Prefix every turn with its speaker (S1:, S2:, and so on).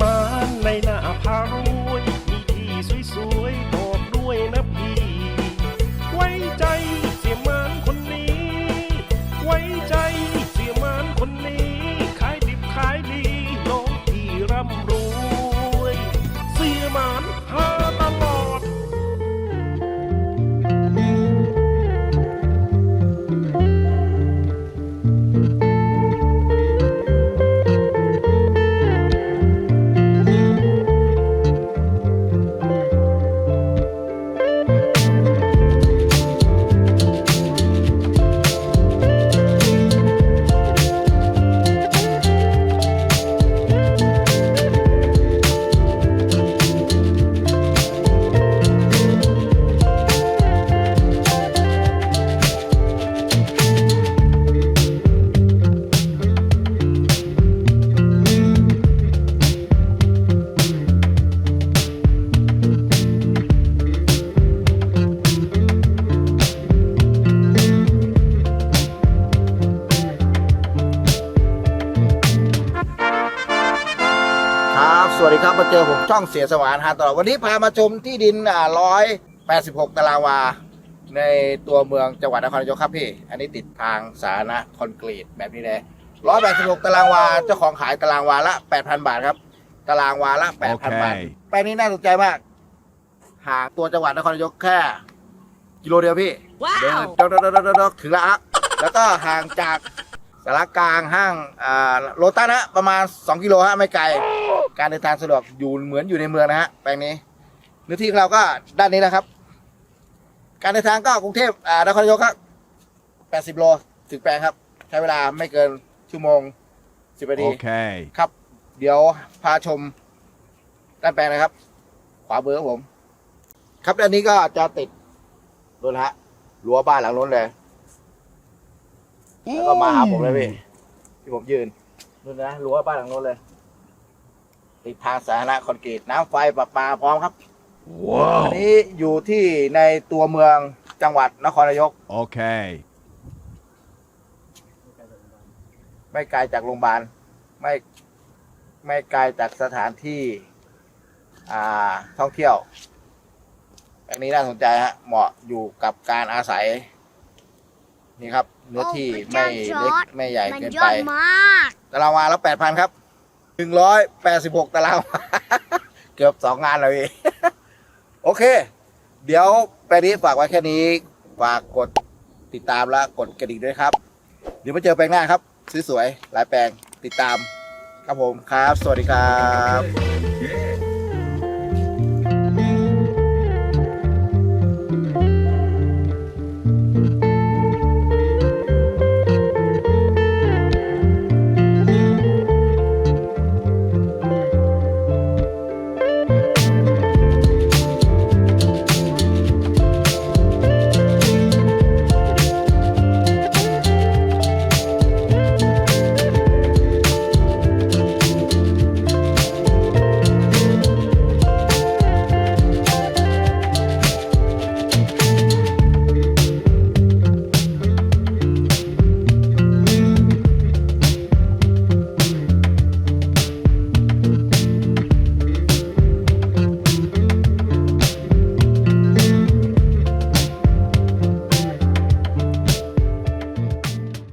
S1: มานในหน้าพัง ส
S2: วัสดีครับ มาเจอผมช่องเสียสวานฮาตลอดวันนี้พามาชมที่ดินอ่าร้อยแปดสิบหกตารางวา ในตัวเมืองจังหวัดนครนายกครับพี่ อันนี้ติดทางสาธารณะคอนกรีตแบบนี้เลยร้อยแปดสิบหกตารางวา เจ้าของขายตารางวาละแปดพันบาทครับ ตารางวาละแปดพันบาท แปลงนี้น่าสนใจมากห่างตัวจังหวัดนครนายกแค่ กิโลเดียวพี่
S3: ว้าว
S2: เดินดอกดอกดอกดอกดอกถึงละอะแล้วก็ห่างจากสารกลางห้างอ่าโลตัสนะประมาณ 2 กิโลฮะไม่ไกล การเดินทางสะดวกอยู่เหมือนอยู่ในเมืองนะฮะแปลงนี้เนื้อที่ของเราก็ด้านนี้นะครับ การเดินทางก็กรุงเทพอ่านครนายกครับ80โลถึงแปลงครับ ใช้เวลาไม่เกินชั่วโมง10นาที
S4: Okay.
S2: ครับ เดี๋ยวพาชมด้านแปลงนะครับ ขวาเบอร์ครับผม ครับด้านนี้ก็จะติดดูนะฮะรั้วบ้านหลังนู้นเลย แล้วก็มาหาผมเลยพี่ที่ผมยืนนู่นนะรั้วบ้านหลังนู้นเลย ติดทางสาธารณะคอนกรีตน้ำไฟประปาพร้อมครับอัน
S4: Whoa.
S2: นี้อยู่ที่ในตัวเมืองจังหวัดนครนายก
S4: Okay.
S2: ไม่ไกลจากโรงพยาบาลไม่ไม่ไกลจากสถานที่อ่าท่องเที่ยว อันนี้น่าสนใจฮะเหมาะอยู่กับการอาศัย นี่ครับเนื้อที่
S3: โอ้
S2: ไม่
S3: พระเจ้า
S2: เล็ก
S3: จอร์จ
S2: ไม่ใหญ่
S3: มัน
S2: เกิน
S3: ย
S2: ไป
S3: อดมาก
S2: ตารางวาแล้วแปดพันครับ หนึ่งร้อยแปดสิบหกตารางเกือบสองงานเลยโอเค เดี๋ยวแปลนี้ฝากไว้แค่นี้ฝากกดติดตามและกดกระดิ่งด้วยครับ เดี๋ยวมาเจอแปลงหน้าครับสวยๆหลายแปลงติดตามครับผมครับ สวัสดีครับ